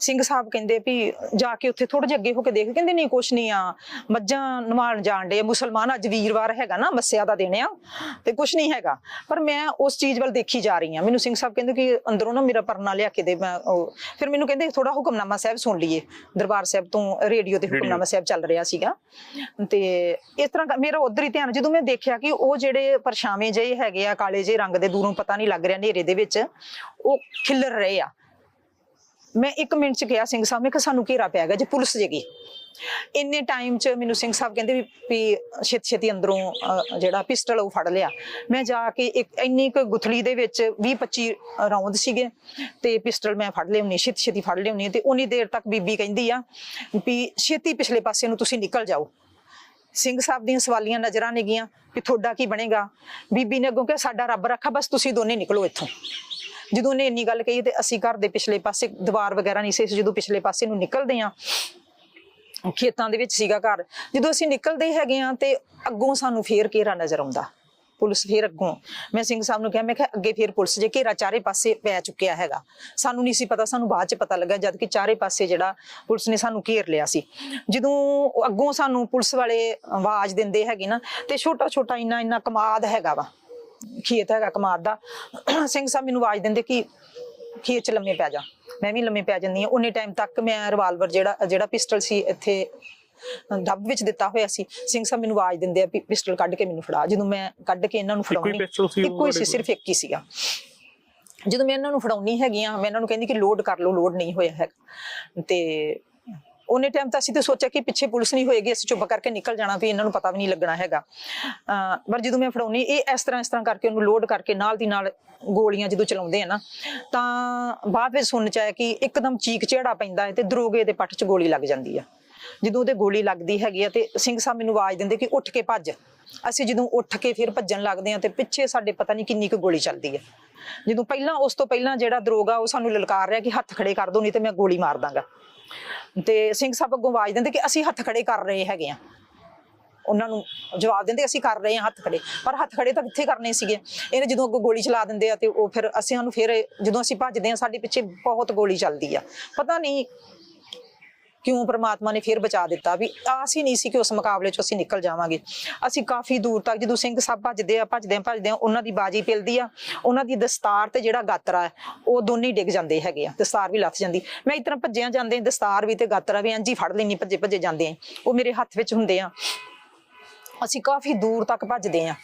ਸਿੰਘ ਸਾਹਿਬ ਕਹਿੰਦੇ ਵੀ ਜਾ ਕੇ ਉੱਥੇ ਥੋੜੇ ਜਿਹਾ ਅੱਗੇ ਹੋ ਕੇ ਦੇਖ ਕਹਿੰਦੇ ਨਹੀਂ ਕੁਛ ਨਹੀਂ ਆ ਮੱਝਾਂ ਨਵਾਣ ਜਾਣ ਦੇ ਮੁਸਲਮਾਨ ਅੱਜ ਵੀਰਵਾਰ ਹੈਗਾ ਨਾ ਮੱਸਿਆ ਦਾ ਦਿਨ ਆ ਤੇ ਕੁਛ ਨਹੀਂ ਹੈਗਾ। ਪਰ ਮੈਂ ਉਸ ਚੀਜ਼ ਵੱਲ ਦੇਖੀ ਜਾ ਰਹੀ ਆ। ਮੈਨੂੰ ਸਿੰਘ ਸਾਹਿਬ ਕਹਿੰਦੇ ਕਿ ਅੰਦਰੋਂ ਨਾ ਮੇਰਾ ਪਰਨਾ ਲਿਆ ਕੇ ਦੇ ਮੈਂ ਫਿਰ ਮੈਨੂੰ ਕਹਿੰਦੇ ਥੋੜਾ ਹੁਕਮਨਾਮਾ ਸਾਹਿਬ ਸੁਣ ਲਈਏ। ਦਰਬਾਰ ਸਾਹਿਬ ਤੋਂ ਰੇਡੀਓ ਤੇ ਹੁਕਮਨਾਮਾ ਸਾਹਿਬ ਚੱਲ ਰਿਹਾ ਸੀਗਾ। ਤੇ ਇਸ ਤਰ੍ਹਾਂ ਮੇਰਾ ਉਧਰ ਹੀ ਧਿਆਨ ਜਦੋਂ ਮੈਂ ਦੇਖਿਆ ਕਿ ਉਹ ਜਿਹੜੇ ਪਰਛਾਵੇਂ ਜਿਹੇ ਹੈਗੇ ਆ ਕਾਲੇ ਜਿਹੇ ਰੰਗ ਦੇ ਦੂਰੋਂ ਪਤਾ ਨਹੀਂ ਲੱਗ ਰਿਹਾ ਹਨੇਰੇ ਦੇ ਵਿੱਚ ਉਹ ਖਿਲਰ ਰਹੇ ਆ। ਮੈਂ 1 ਮਿੰਟ ਚ ਕਿਹਾ ਸਿੰਘ ਸਾਹਿਬ ਨੇ ਕਿ ਸਾਨੂੰ ਘੇਰਾ ਪਿਆ ਗਿਆ ਜੇ ਪੁਲਿਸ ਜੇਗੀ ਇੰਨੇ ਟਾਈਮ ਚ ਮੈਨੂੰ ਸਿੰਘ ਸਾਹਿਬ ਕਹਿੰਦੇ ਵੀ ਵੀ ਛੇਤੀ ਅੰਦਰੋਂ ਜਿਹੜਾ ਪਿਸਟਲ ਉਹ ਫੜ ਲਿਆ। ਮੈਂ ਜਾ ਕੇ ਇੱਕ, ਇੰਨੀ ਕੁ ਗੁਥਲੀ ਦੇ ਵਿੱਚ 20 25 ਰਾਉਂਡ ਸੀਗੇ ਤੇ ਪਿਸਟਲ ਮੈਂ ਫੜ ਲਿਆਉਣੀ, ਛੇਤੀ ਛੇਤੀ ਫੜ ਲਿਆਉਣੀ ਤੇ ਉਨੀ ਦੇਰ ਤੱਕ ਬੀਬੀ ਕਹਿੰਦੀ ਆ ਵੀ ਛੇਤੀ ਪਿਛਲੇ ਪਾਸੇ ਨੂੰ ਤੁਸੀਂ ਨਿਕਲ ਜਾਓ। ਸਿੰਘ ਸਾਹਿਬ ਦੀਆਂ ਸਵਾਲੀਆਂ ਨਜ਼ਰਾਂ ਨੇ ਨੇਗੀਆਂ ਕਿ ਤੁਹਾਡਾ ਕੀ ਬਣੇਗਾ? ਬੀਬੀ ਨੇ ਅੱਗੋਂ ਕਿਹਾ, ਸਾਡਾ ਰੱਬ ਰੱਖਾ, ਬਸ ਤੁਸੀਂ ਦੋਨੇ ਨਿਕਲੋ ਇੱਥੋਂ। ਜਦੋਂ ਉਹਨੇ ਇੰਨੀ ਗੱਲ ਕਹੀ ਤੇ ਅਸੀਂ ਘਰ ਦੇ ਪਿਛਲੇ ਪਾਸੇ ਦੀਵਾਰ ਵਗੈਰਾ ਨਹੀਂ ਸੀ ਜਦੋਂ ਪਿਛਲੇ ਪਾਸੇ ਨੂੰ ਨਿਕਲਦੇ ਆ ਖੇਤਾਂ ਦੇ ਵਿੱਚ ਸੀਗਾ ਘਰ, ਜਦੋਂ ਅਸੀਂ ਨਿਕਲਦੇ ਹੈਗੇ ਆ ਤੇ ਅੱਗੋਂ ਸਾਨੂੰ ਫੇਰ ਘੇਰਾ ਨਜ਼ਰ ਆਉਂਦਾ। ਪੁਲਿਸ ਫੇਰ ਅੱਗੋਂ, ਮੈਂ ਸਿੰਘ ਸਾਹਿਬ ਨੂੰ ਕਿਹਾ, ਮੈਂ ਕਿਹਾ ਅੱਗੇ ਫੇਰ ਪੁਲਿਸ ਜੇ ਘੇਰਾ ਚਾਰੇ ਪਾਸੇ ਪੈ ਚੁੱਕਿਆ ਹੈਗਾ, ਸਾਨੂੰ ਨਹੀਂ ਸੀ ਪਤਾ, ਸਾਨੂੰ ਬਾਅਦ ਚ ਪਤਾ ਲੱਗਾ ਜਦ ਕਿ ਚਾਰੇ ਪਾਸੇ ਜਿਹੜਾ ਪੁਲਿਸ ਨੇ ਸਾਨੂੰ ਘੇਰ ਲਿਆ ਸੀ। ਜਦੋਂ ਅੱਗੋਂ ਸਾਨੂੰ ਪੁਲਿਸ ਵਾਲੇ ਆਵਾਜ਼ ਦਿੰਦੇ ਹੈਗੇ ਨਾ, ਤੇ ਛੋਟਾ ਛੋਟਾ ਇੰਨਾ ਇੰਨਾ ਕਮਾਦ ਹੈਗਾ ਵਾ। ਖੇਤ ਹੈਗਾ ਕਮਾਦ ਦਾ ਸਿੰਘ ਸਾਹਿਬ ਮੈਨੂੰ ਆਵਾਜ਼ ਦਿੰਦੇ ਕਿ ਖੇਤ ਚ ਲੰਮੇ ਪੈ ਜਾ। ਮੈਂ ਵੀ ਲੰਮੇ ਪੈ ਜਾਂਦੀ ਹਾਂ। ਉਨੇ ਟਾਈਮ ਤੱਕ ਮੈਂ ਰਿਵਾਲਵਰ ਜਿਹੜਾ ਜਿਹੜਾ ਪਿਸਟਲ ਸੀ ਇੱਥੇ ਡੱਬ ਵਿੱਚ ਦਿੱਤਾ ਹੋਇਆ ਸੀ। ਸਿੰਘ ਸਾਹਿਬ ਮੈਨੂੰ ਆਵਾਜ਼ ਦਿੰਦੇ ਆ ਵੀ ਪਿਸਟਲ ਕੱਢ ਕੇ ਮੈਨੂੰ ਫੜਾ। ਜਦੋਂ ਮੈਂ ਕੱਢ ਕੇ ਇਹਨਾਂ ਨੂੰ ਫੜਾਉਣੀ ਇੱਕੋ ਹੀ ਸੀ ਸਿਰਫ ਇੱਕ ਹੀ ਸੀਗਾ। ਜਦੋਂ ਮੈਂ ਇਹਨਾਂ ਨੂੰ ਫੜਾਉਣੀ ਹੈਗੀ ਆ ਮੈਂ ਇਹਨਾਂ ਨੂੰ ਕਹਿੰਦੀ ਕਿ ਲੋਡ ਕਰ ਲਓ ਲੋਡ ਨਹੀਂ ਹੋਇਆ ਹੈਗਾ। ਤੇ ਉਹਨੇ ਟਾਈਮ ਤਾਂ ਅਸੀਂ ਤੇ ਸੋਚਿਆ ਕਿ ਪਿੱਛੇ ਪੁਲਿਸ ਨਹੀਂ ਹੋਏਗੀ, ਅਸੀਂ ਚੁੱਪ ਕਰਕੇ ਨਿਕਲ ਜਾਣਾ, ਵੀ ਇਹਨਾਂ ਨੂੰ ਪਤਾ ਵੀ ਨਹੀਂ ਲੱਗਣਾ ਹੈਗਾ। ਪਰ ਜਦੋਂ ਮੈਂ ਫੜਾਉਣੀ, ਇਹ ਇਸ ਤਰ੍ਹਾਂ ਇਸ ਤਰ੍ਹਾਂ ਕਰਕੇ ਉਹਨੂੰ ਲੋਡ ਕਰਕੇ ਨਾਲ ਦੀ ਨਾਲ ਗੋਲੀਆਂ ਜਦੋਂ ਚਲਾਉਂਦੇ ਆ ਨਾ, ਤਾਂ ਬਾਅਦ ਵਿੱਚ ਸੁਣਨ ਚ ਆਇਆ ਕਿ ਇੱਕਦਮ ਚੀਕ ਚਿਹੜਾ ਪੈਂਦਾ ਹੈ ਤੇ ਦਰੋਗੇ ਦੇ ਪੱਟ 'ਚ ਗੋਲੀ ਲੱਗ ਜਾਂਦੀ ਆ। ਜਦੋਂ ਉਹਦੇ ਗੋਲੀ ਲੱਗਦੀ ਹੈਗੀ ਆ ਤੇ ਸਿੰਘ ਸਾਹਿਬ ਮੈਨੂੰ ਆਵਾਜ਼ ਦਿੰਦੇ ਕਿ ਉੱਠ ਕੇ ਭੱਜ। ਅਸੀਂ ਜਦੋਂ ਉੱਠ ਕੇ ਫਿਰ ਭੱਜਣ ਲੱਗਦੇ ਆ ਤੇ ਪਿੱਛੇ ਸਾਡੇ ਪਤਾ ਨਹੀਂ ਕਿੰਨੀ ਕੁ ਗੋਲੀ ਚੱਲਦੀ ਹੈ ਜਦੋਂ ਪਹਿਲਾਂ, ਉਸ ਤੋਂ ਪਹਿਲਾਂ ਜਿਹੜਾ ਦਰੋਗਾ ਉਹ ਸਾਨੂੰ ਲਲਕਾਰ ਰਿਹਾ ਕਿ ਹੱਥ ਖੜੇ ਕਰ ਦੋ, ਨਹੀਂ ਤੇ ਮੈਂ ਗੋਲੀ ਮਾਰ ਦਾਂਗਾ। ਤੇ ਸਿੰਘ ਸਾਹਿਬ ਅੱਗੋਂ ਆਵਾਜ਼ ਦਿੰਦੇ ਕਿ ਅਸੀਂ ਹੱਥ ਖੜੇ ਕਰ ਰਹੇ ਹੈਗੇ ਆ। ਉਹਨਾਂ ਨੂੰ ਜਵਾਬ ਦਿੰਦੇ, ਅਸੀਂ ਕਰ ਰਹੇ ਹਾਂ ਹੱਥ ਖੜੇ। ਪਰ ਹੱਥ ਖੜੇ ਤਾਂ ਕਿੱਥੇ ਕਰਨੇ ਸੀਗੇ? ਇਹਨੇ ਜਦੋਂ ਅੱਗੋਂ ਗੋਲੀ ਚਲਾ ਦਿੰਦੇ ਆ ਤੇ ਉਹ ਫਿਰ ਅਸੀਂ ਉਹਨੂੰ ਫਿਰ ਜਦੋਂ ਅਸੀਂ ਭੱਜਦੇ ਆ ਸਾਡੇ ਪਿੱਛੇ ਬਹੁਤ ਗੋਲੀ ਚੱਲਦੀ ਆ। ਪਤਾ ਨਹੀਂ ਕਿਉਂ ਪ੍ਰਮਾਤਮਾ ਨੇ ਫਿਰ ਬਚਾ ਦਿੱਤਾ ਵੀ ਆਸ ਹੀ ਨਹੀਂ ਸੀ ਕਿ ਉਸ ਮੁਕਾਬਲੇ 'ਚ ਅਸੀਂ ਨਿਕਲ ਜਾਵਾਂਗੇ। ਅਸੀਂ ਕਾਫੀ ਦੂਰ ਤੱਕ ਜਦੋਂ ਸਿੰਘ ਸਾਹਿਬ ਭੱਜਦੇ ਆ ਭੱਜਦੇ ਆ ਭੱਜਦੇ ਆ, ਉਹਨਾਂ ਦੀ ਬਾਜੀ ਪਿਲਦੀ ਆ, ਉਹਨਾਂ ਦੀ ਦਸਤਾਰ ਤੇ ਜਿਹੜਾ ਗਾਤਰਾ ਹੈ, ਉਹ ਦੋਨੇ ਡਿੱਗ ਜਾਂਦੇ ਹੈਗੇ ਆ, ਦਸਤਾਰ ਵੀ ਲੱਥ ਜਾਂਦੀ। ਮੈਂ ਇਸ ਤਰ੍ਹਾਂ ਭੱਜਿਆ ਜਾਂਦੇ, ਦਸਤਾਰ ਵੀ ਤੇ ਗਾਤਰਾ ਵੀ ਇੰਝ ਹੀ ਫੜ ਲੈਣੀ ਭੱਜੇ ਭੱਜੇ ਜਾਂਦੇ ਆ। ਉਹ ਮੇਰੇ ਹੱਥ ਵਿੱਚ ਹੁੰਦੇ ਆ। ਅਸੀਂ ਕਾਫੀ ਦੂਰ ਤੱਕ ਭੱਜਦੇ ਆ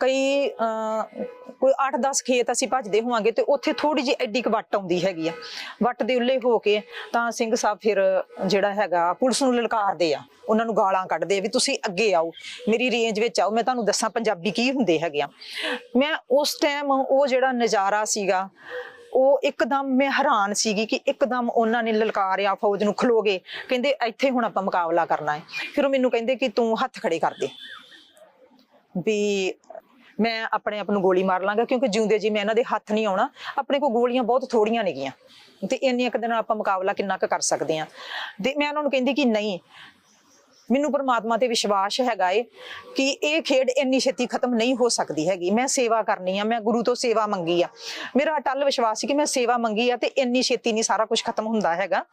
ਕਈ ਕੋਈ 8-10 ਖੇਤ ਅਸੀਂ ਭੱਜਦੇ ਹੋਵਾਂਗੇ ਤੇ ਉੱਥੇ ਥੋੜੀ ਜਿਹੀ ਐਡੀ ਕੁ ਵੱਟ ਆਉਂਦੀ ਹੈਗੀ ਆ। ਵੱਟ ਦੇ ਉੱਲੇ ਹੋ ਕੇ ਤਾਂ ਸਿੰਘ ਸਾਹਿਬ ਫਿਰ ਜਿਹੜਾ ਹੈਗਾ ਪੁਲਿਸ ਨੂੰ ਲਲਕਾਰਦੇ ਆ। ਉਹਨਾਂ ਨੂੰ ਗਾਲਾਂ ਕੱਢਦੇ ਵੀ ਤੁਸੀਂ ਅੱਗੇ ਆਓ, ਮੇਰੀ ਰੇਂਜ ਵਿੱਚ ਆਓ। ਮੈਂ ਤੁਹਾਨੂੰ ਦੱਸਾਂ ਪੰਜਾਬੀ ਕੀ ਹੁੰਦੇ ਹੈਗੇ ਆ। ਮੈਂ ਉਸ ਟਾਈਮ ਉਹ ਜਿਹੜਾ ਨਜ਼ਾਰਾ ਸੀਗਾ ਉਹ ਇੱਕਦਮ ਮੈਂ ਹੈਰਾਨ ਸੀਗੀ ਕਿ ਇੱਕਦਮ ਉਹਨਾਂ ਨੇ ਲਲਕਾਰਿਆ ਫੌਜ ਨੂੰ ਖਲੋਗੇ ਕਹਿੰਦੇ ਇੱਥੇ ਹੁਣ ਆਪਾਂ ਮੁਕਾਬਲਾ ਕਰਨਾ ਹੈ। ਫਿਰ ਉਹ ਮੈਨੂੰ ਕਹਿੰਦੇ ਕਿ ਤੂੰ ਹੱਥ ਖੜੇ ਕਰ ਦੇ। ਵੀ ਮੈਂ ਆਪਣੇ ਆਪ ਨੂੰ ਗੋਲੀ ਮਾਰ ਲਾਂਗਾ, ਕਿਉਂਕਿ ਜਿਉਂਦੇ ਜੀ ਮੈਂ ਇਹਨਾਂ ਦੇ ਹੱਥ ਨਹੀਂ ਆਉਣਾ। ਆਪਣੇ ਕੋਲ ਗੋਲੀਆਂ ਬਹੁਤ ਥੋੜੀਆਂ ਨੇਗੀਆਂ। ਤੇ ਇੰਨੀਆਂ ਕੁ ਨਾਲ ਆਪਾਂ ਮੁਕਾਬਲਾ ਕਿੰਨਾ ਕੁ ਕਰ ਸਕਦੇ ਆ ਤੇ ਮੈਂ ਉਹਨਾਂ ਨੂੰ ਕਹਿੰਦੀ ਕਿ ਨਹੀਂ ਮੈਨੂੰ ਪਰਮਾਤਮਾ ਤੇ ਵਿਸ਼ਵਾਸ ਹੈਗਾ ਏ ਕਿ ਇਹ ਖੇਡ ਇੰਨੀ ਛੇਤੀ ਖਤਮ ਨਹੀਂ ਹੋ ਸਕਦੀ ਹੈਗੀ। ਮੈਂ ਸੇਵਾ ਕਰਨੀ ਆ, ਮੈਂ ਗੁਰੂ ਤੋਂ ਸੇਵਾ ਮੰਗੀ ਆ। ਮੇਰਾ ਅਟਲ ਵਿਸ਼ਵਾਸ ਸੀ ਕਿ ਮੈਂ ਸੇਵਾ ਮੰਗੀ ਆ ਤੇ ਇੰਨੀ ਛੇਤੀ ਨਹੀਂ ਸਾਰਾ ਕੁਝ ਖਤਮ ਹੁੰਦਾ ਹੈਗਾ।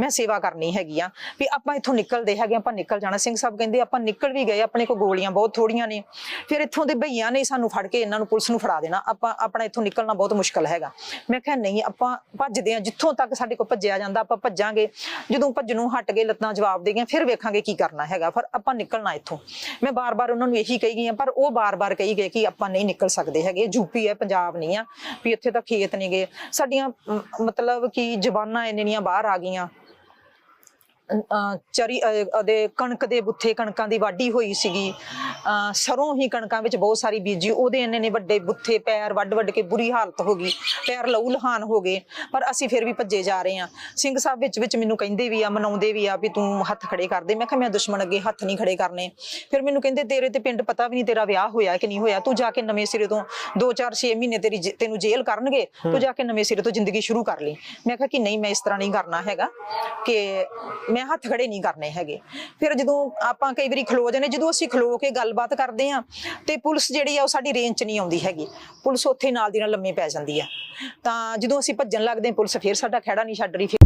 ਮੈਂ ਸੇਵਾ ਕਰਨੀ ਹੈਗੀ ਆ। ਵੀ ਆਪਾਂ ਇੱਥੋਂ ਨਿਕਲਦੇ ਹੈਗੇ, ਆਪਾਂ ਨਿਕਲ ਜਾਣਾ। ਸਿੰਘ ਸਾਹਿਬ ਕਹਿੰਦੇ ਆਪਾਂ ਨਿਕਲ ਵੀ ਗਏ, ਆਪਣੇ ਕੋਲ ਗੋਲੀਆਂ ਬਹੁਤ ਥੋੜੀਆਂ ਨੇ। ਫਿਰ ਇੱਥੋਂ ਦੇ ਭਈਆਂ ਨੇ ਸਾਨੂੰ ਫੜ ਕੇ ਇਹਨਾਂ ਨੂੰ ਪੁਲਿਸ ਨੂੰ ਫੜਾ ਦੇਣਾ। ਆਪਾਂ, ਆਪਣਾ ਇੱਥੋਂ ਨਿਕਲਣਾ ਬਹੁਤ ਮੁਸ਼ਕਲ ਹੈਗਾ। ਮੈਂ ਕਿਹਾ ਨਹੀਂ, ਆਪਾਂ ਭੱਜਦੇ ਆ। ਜਿੱਥੋਂ ਤੱਕ ਸਾਡੇ ਕੋਲ ਭੱਜਿਆ ਜਾਂਦਾ, ਆਪਾਂ ਭੱਜਾਂਗੇ। ਜਦੋਂ ਭੱਜ ਨੂੰ ਹਟ ਗਏ, ਲੱਤਾਂ ਜਵਾਬ ਦੇ ਗਈਆਂ, ਫਿਰ ਵੇਖਾਂਗੇ ਕੀ ਕਰਨਾ। ਹੈਗਾ, ਪਰ ਆਪਾਂ ਨਿਕਲਣਾ ਇੱਥੋਂ। ਮੈਂ ਬਾਰ-ਬਾਰ ਉਹਨਾਂ ਨੂੰ ਇਹੀ ਕਹੀ ਗਈ ਆ ਪਰ ਉਹ ਬਾਰ-ਬਾਰ ਕਹੀ ਗਏ ਕਿ ਆਪਾਂ ਨਹੀਂ ਨਿਕਲ ਸਕਦੇ ਹੈਗੇ ਯੂਪੀ ਹੈ, ਪੰਜਾਬ ਨਹੀਂ ਆ, ਵੀ ਇੱਥੇ ਤਾਂ ਖੇਤ ਨਹੀਂ ਗਏ ਸਾਡੀਆਂ ਮਤਲਬ ਕਿ ਜ਼ਬਾਨਾਂ ਇੰਨੀਆਂ ਬਾਹਰ ਆ ਗਈਆਂ। ਚਰੀ ਉਹਦੇ ਕਣਕ ਦੇ ਬੁੱਥੇ ਕਣਕਾਂ ਦੀ ਵਾਢੀ ਹੋਈ ਸੀਗੀ। ਸਰੋਂ ਹੀ ਕਣਕਾਂ ਵਿੱਚ ਬਹੁਤ ਸਾਰੀ ਬੀਜੀ। ਉਹਦੇ ਇੰਨੇ ਨੇ ਵੱਡੇ ਬੁੱਥੇ ਪੈਰ ਵੱਡ ਵੱਡ ਕੇ ਬੁਰੀ ਹਾਲਤ ਹੋ ਗਈ। ਪੈਰ ਲਹੂ ਲਹਾਨ ਹੋ ਗਏ। ਪਰ ਅਸੀਂ ਫਿਰ ਵੀ ਭੱਜੇ ਜਾ ਰਹੇ ਹਾਂ। ਸਿੰਘ ਸਾਹਿਬ ਵਿੱਚ ਵਿੱਚ ਮੈਨੂੰ ਕਹਿੰਦੇ ਵੀ ਆ ਮਨਾਉਂਦੇ ਵੀ ਆ ਵੀ ਤੂੰ ਹੱਥ ਖੜੇ ਕਰ ਦੇ। ਮੈਂ ਕਿਹਾ ਮੈਂ ਦੁਸ਼ਮਣ ਅੱਗੇ ਹੱਥ ਨਹੀਂ ਖੜੇ ਕਰਨੇ। ਫਿਰ ਮੈਨੂੰ ਕਹਿੰਦੇ ਤੇਰੇ ਤੇ ਪਿੰਡ ਪਤਾ ਵੀ ਨਹੀਂ ਤੇਰਾ ਵਿਆਹ ਹੋਇਆ ਕਿ ਨਹੀਂ ਹੋਇਆ। ਤੂੰ ਜਾ ਕੇ ਨਵੇਂ ਸਿਰੇ ਤੋਂ 2-4 6 ਮਹੀਨੇ ਤੇਰੀ ਤੈਨੂੰ ਜੇਲ੍ਹ ਕਰਨਗੇ। ਤੂੰ ਜਾ ਕੇ ਨਵੇਂ ਸਿਰੇ ਤੋਂ ਜ਼ਿੰਦਗੀ ਸ਼ੁਰੂ ਕਰ ਲਈ। ਮੈਂ ਕਿਹਾ ਕਿ ਨਹੀਂ ਮੈਂ ਇਸ ਤਰ੍ਹਾਂ ਨਹੀਂ ਕਰਨਾ ਹੈਗਾ। ਕਿ ਮੈਂ ਹੱਥ ਖੜੇ ਨਹੀਂ ਕਰਨੇ ਹੈਗੇ। ਫਿਰ ਜਦੋਂ ਆਪਾਂ ਕਈ ਵਾਰੀ ਖਲੋ ਜਾਂਦੇ, ਜਦੋਂ ਅਸੀਂ ਖਲੋ ਕੇ ਗੱਲਬਾਤ ਕਰਦੇ ਆ ਤੇ ਪੁਲਿਸ ਜਿਹੜੀ ਆ ਉਹ ਸਾਡੀ ਰੇਂਜ 'ਚ ਨਹੀਂ ਆਉਂਦੀ ਹੈਗੀ। ਪੁਲਿਸ ਉੱਥੇ ਨਾਲ ਦੀ ਨਾਲ ਲੰਮੀ ਪੈ ਜਾਂਦੀ ਆ। ਤਾਂ ਜਦੋਂ ਅਸੀਂ ਭੱਜਣ ਲੱਗਦੇ ਹਾਂ, ਪੁਲਿਸ ਫਿਰ ਸਾਡਾ ਖਹਿੜਾ ਨਹੀਂ ਛੱਡ ਰਹੀ, ਫਿਰ